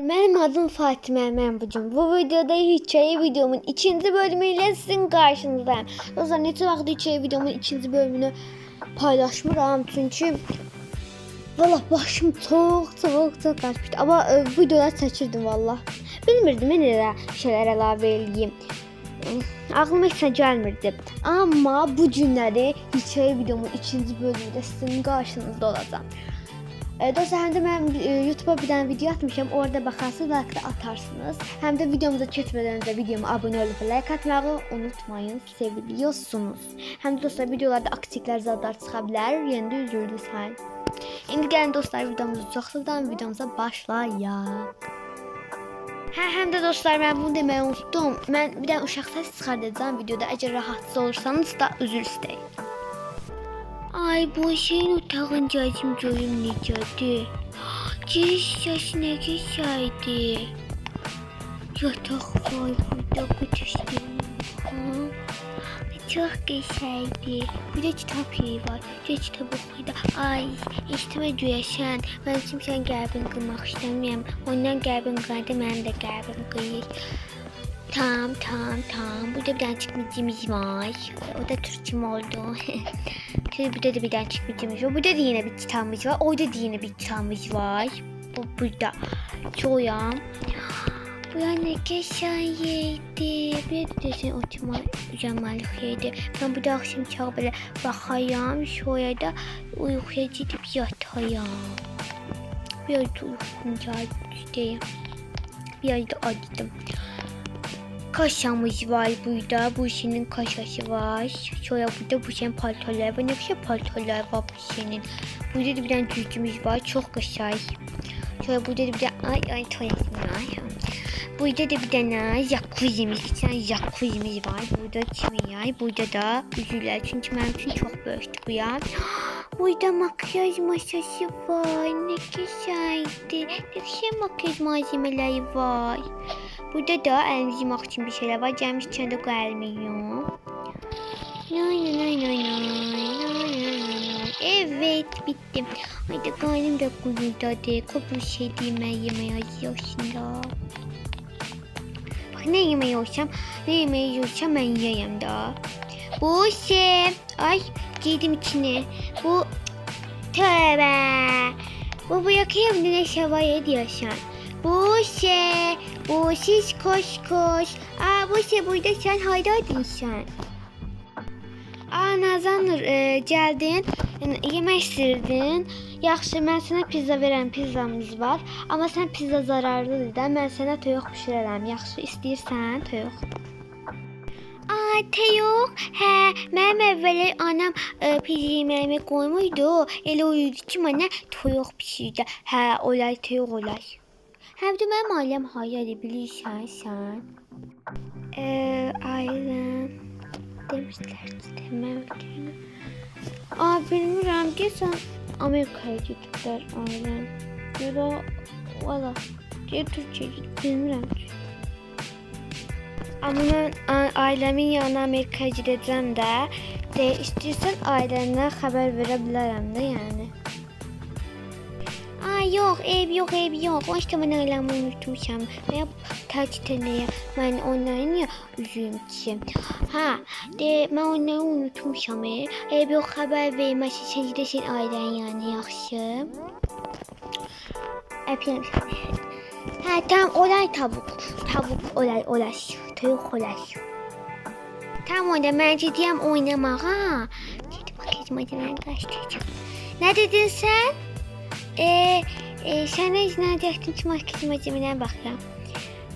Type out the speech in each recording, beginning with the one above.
Benim adım Fatime Membucum. Bu videoda hikaye videomun ikinci bölümüyle sizin karşınızdayım. Dostlar ne vaxt hikaye videomun ikinci bölümünü paylaşmıram çünkü Valla başım çok çok çok açmıştı ama e, videolar çəkirdim valla. Bilmirdim mən elə şeylər əlavə eləyim. Ağlıma heç nə gəlmirdi. Amma bu günləri hikaye videomun ikinci bölümündə sizin qarşınızda olacağam. Dostlar həm də mən e, YouTube-a bir dənə video atmışam. Orada baxarsınız, like də atarsınız. Həm də videomuza keçmədən öncə videoma abunə olub like atmağı unutmayın. Seviliyorsunuz. Həm də dostlar videolarda aktiklər zadlar çıxa bilər. Yəni də üzr. İndi gəlin dostlar videomuzu çox sıxdan videomuza başlayaq. Hə, həm də dostlar mən bunu deməyi unutdum. Mən bir dənə uşaq səs çıxardacağam videoda. Əgər rahatsız olursanız da üzr istəyin. Ay bu şeyin görüm necədir. Giriş nə gözəldir. Yataq var burada qutusum. Çok güzeldi. Bir de kitap yeri var. Bir de kitap okuydu. Ay, işitmə güləşən. Mən kimsən qəlbin qırmaq istəmirəm. Ondan qəlbin qırdı, mənim də qəlbim qıyır. Tamam, tamam, tamam. Burada bir tane çıkmacımız var. O da Türkçüm oldu. Şöyle burada da bir tane çıkmacımız var. Burada da yine bir kitabımız var. Orada da yine bir kitabımız var. Bu burada. Çoğuyam. Bu ya ne güzel yerdi. Bir de sen oturma güzellik yerdi. Ben burada akşam çok böyle bakayım. Şöyle de uykuya gidip yatayım. Biraz uykum geldi. Biraz da acıdım. Kaşamız var burada. Bu senin kaşası var. Şöyle burada bu senin paltolar var. Ne güzel paltolar var bu senin. Burada da bir tane cücümüz var. Çok güzel. Şöyle burada da bir tane ay ay tuvaletim var. Burada da bir tane jacuzzi'miz, iki tane jacuzzi'miz var. Burada kimi yer, burada da üzülər. Çünkü benim için çok büyüktü bu yer. Burada makyaj masası var. Ne güzeldi. Ne güzel makyaj malzemeleri var. Burada da elimizi yımaq için bir şeyler var. Gelmişken de gelmiyor. Evet bitti. Haydi karnım da guruldadı. Kopur şey diyeme yemeğe yazıyorsun da. Bak ne yemeği olsam, ne yemeği yiyorsam ben yiyeyim da. Bu şey, ay girdim içine. Bu tövbe. Bu bırakayım ne şevay ediyorsun. Bu şey, bu siz koş koş. Aa bu şey burada sen haydaydın sen. Aa Nazanur e, gəldin, yəni, yemək istəyirdin. Yaxşı, mən sənə pizza verəm, pizzamız var. Amma sən pizza zararlıdır da, mən sənə toyuq bişirərəm. Yaxşı, istəyirsən toyuq? Aa, toyuq. Hə, mənim əvvəl anam e, pizza yeməyimi qoymuydu. Elə uyudu ki, mənə toyuq bişirdi. Hə, olay toyuq olay. Həm də mənim ailəm hayır bilirsən sən. Eee, ailəm demişler istemem diye. Aa bilmiyorum ki sen Amerika'ya gittiler ailem. Ya valla diye Türkçe'ye gidip bilmiyorum. Ama ben a- ailemin yanına Amerika'ya gideceğim de. De istiyorsan ailene haber verebilirim de yani. Aa yok ev yok ev yok. O işte ben ailemi unutmuşum. Ben tatilde ben onların ya üzüldüm ki. Ha de ben onları unutmuşum. e. Ev yok haber vermesi sen gidesin ailen yani yaxşı. Seni. Ha tamam olay tavuk. Tavuk olay olay. Tavuk olay. Tamam o da ben gideyim oynamağa. Gidip bakayım hadi ben kaçtıracağım. Ne dedin sen? Ee, e, sən nə izin edəcəkdin ki, market malzemələrə baxıram.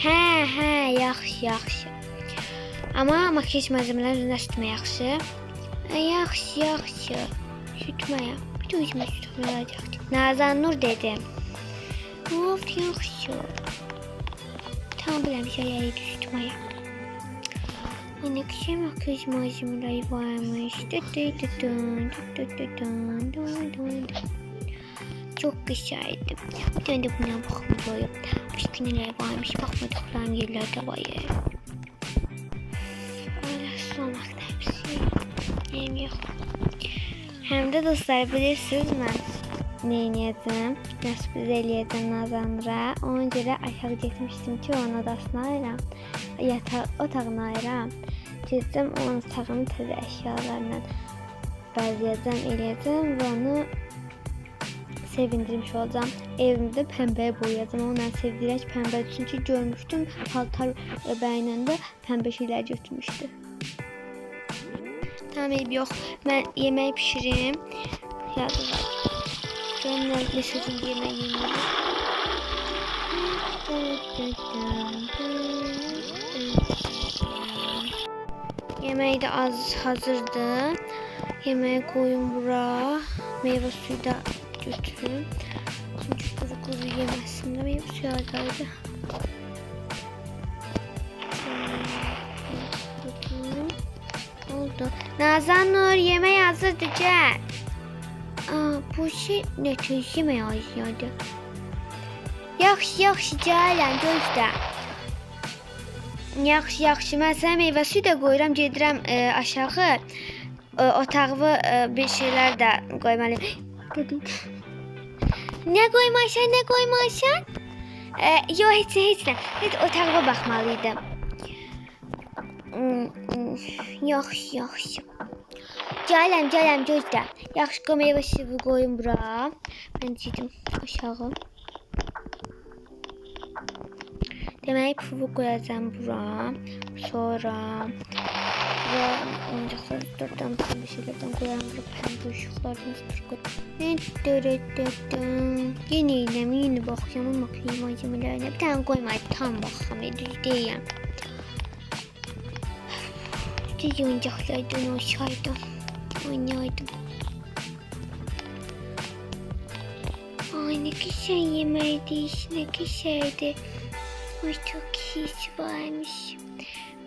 Hə, hə, yaxşı, yaxşı. Amma makyaj malzemələri üzrə sütmə yaxşı. Hə, yaxşı, yaxşı. Sütməyə. Bir də üzümə sütmə alacaqdım. Nazan Nur dedim. Of, yaxşı. Tamam, biləm, şeyləri sütməyə. Ay, ne güzel makyaj malzemeleri varmış. Dü dü dün, dü dü dü dün, dün dün dün. Çok güzeldi. Bir tane de buna böyle. Başka neler varmış bakmadıklarım yerlerde var ya. Öyle sonrakta hepsi. Neyim yok. Hem de dostlar bilirsiniz ben neyniyəcəm? Nə sürpriz eləyəcəm Nazanlara. Ona görə aşağı getmişdim ki, onun odasına ayıram. Yataq otağına ayıram. Gedəcəm onun otağını təzə əşyalarla bəzəyəcəm, eləyəcəm və onu sevindirmiş olacağım. Evimdə pəmbəyə boyayacağam. Onu mən sevdirək pəmbə çünki görmüşdüm paltar e, bəyinəndə pəmbə şeylər götürmüşdü. Tamam eyb yox. Mən yemək bişirim. Yazıq. Görüm nə mesajın yemək yeməli. Yemeği de az hazırdı. Yemeği koyun bura. Meyve suyu da götürün. Çünkü kuru yemesin de meyve suyu oradaydı. Oldu. Nazan Nur yemeği hazırdı. Aa, bu şey ne yemeği hazırladı? Yaxşı, yaxşı, gələn, gözlə. Yaxşı, yaxşı. Mən sənə meyvə suyu da qoyuram, gedirəm e, aşağı. E, otağımı e, bir şeylər də qoymalıyım. Dedim. Nə qoymasan, nə qoymasan? E, yox, heç nə, heç nə. Heç otağıma baxmalıydım. Hmm, hmm, Yaxşı, yaxşı. Gələm, gələm, gözlə. Yaxşı, qoy meyvə suyu qoyum bura. Mən gedim aşağı. Demek pufuk koyacağım bura. Sonra ve oyuncakları dörtten pembe şeylerden koyarım. Bura pembe ışıklardan sürgün. Yine eylem yine bakıyorum bakayım malzemelerine. Bir tane koymayıp tam bakalım. Düz değilim. Düz oyuncaklardan olsaydım. Oynardım. Ay ne güzel yemeğiydi, ne güzeldi. Ay çok şiş varmış.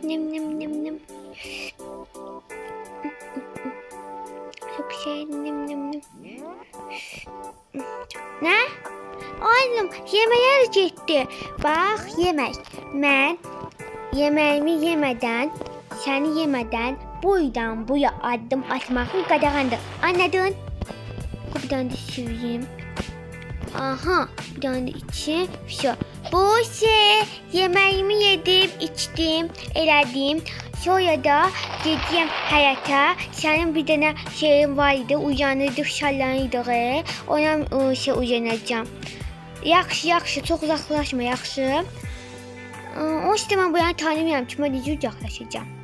Nem nem nem nem. Çok şey nem nem nem. Ne? Oğlum yemeğe gitti. Bak yemek. Ben yemeğimi yemeden, seni yemeden buradan buya adım atmakın qadağandır. Anladın? Bir tane de süreyim. Aha bir tane de içi şu. Bu şey yemeğimi yedim, içtim, elədim. Sonra da gedim həyata. Sənin bir dənə şeyin var idi, uyanırdıq, şallanırdıq. e. Ona ıı, şey uyanacağam. Yaxşı, yaxşı, çox uzaqlaşma, yaxşı. Iı, O işte mən bu yana tanımıyorum ki, mən necə uzaqlaşacağam.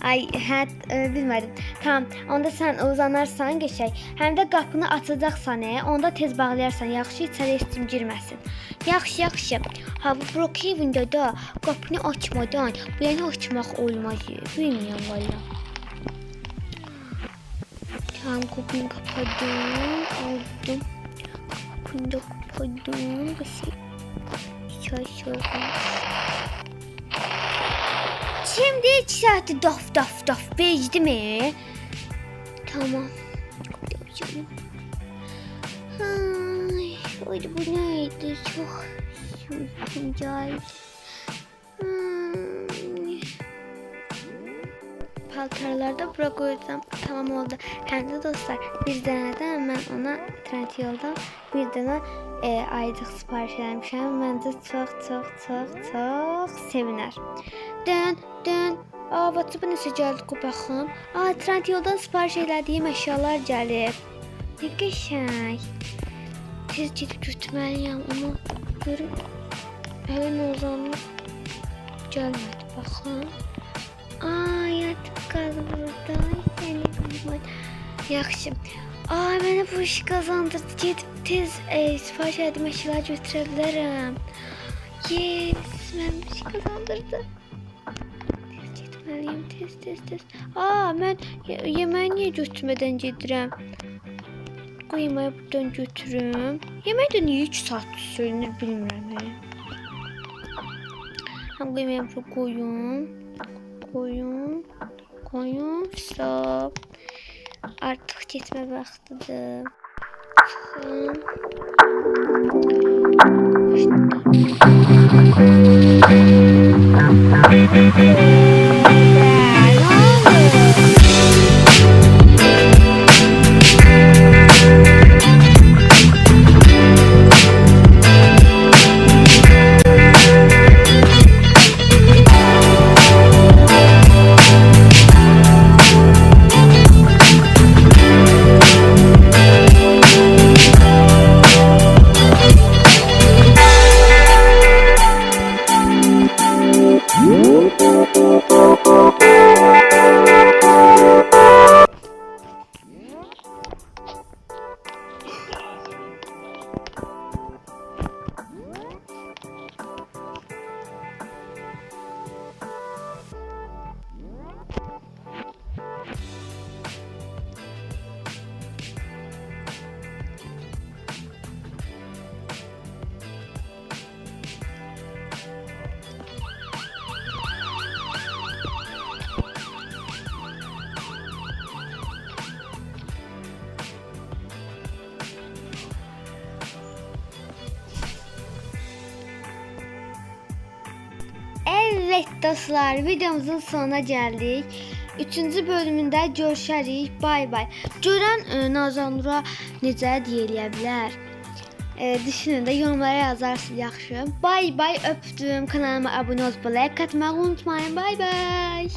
Ay, hə, e, bilmədim. Tamam, onda sən uzanarsan qəşəng. Həm də qapını açacaqsan, e, onda tez bağlayarsan, yaxşı içəri istim girməsin. Yaxşı, yaxşı. Ha, bu Brookhaven-də da qapını açmadan bu yana açmaq olmaz. Bilmirəm valla. Tamam, qapını kapadım, aldım. Qapını da kapadım. Qəşəng. Çay soğumuş. Şimdi iki saati daf daf daf becdi mi? Tamam. Ay, ay bu neydi? Çok. Ay. Paltarlarda bura koyacağım. Tamam oldu. Hem de dostlar bir tane de ben ona trend yoldan bir tane e, aylık sipariş vermişim. Bence çok çok çok çok seviner. Dön dön. Aa, WhatsApp-a nəsə gəldi qo baxım. Aa, trend yoldan sipariş elədiyim əşyalar gəlib. Nə qəşəng. Tez gedib götürməliyəm, amma görüm hələ Nozanlıq gəlmədi. Baxın. Aa, yatıb qaldı burada. Səni qızım. Yaxşı. Aa, mənə bu iş qazandırdı. Gedib tez e, sifariş etdiyim əşyaları götürə bilərəm. Yes, mən bu iş qazandırdı. Getməliyim, tez, tez, tez. Aa, mən ye yeməyi niyə götürmədən gedirəm? Qoy buradan götürüm. Yemək də niyə 2 saat söylenir bilmirəm. Həm qoy yeməyi bura qoyum. Qoyum. Qoyum. Stop. Artıq getmə vaxtıdır. Çıxın. Yeah, I love it. Música Evet dostlar videomuzun sonuna geldik. Üçüncü bölümünde görüşərik. Bay bay. Görən e, Nazan Nura necə deyə bilər? E, düşünün də yorumlara yazarsınız yaxşı. Bay bay öpdüm. Kanalıma abunə olub like atmağı unutmayın. Bay bay.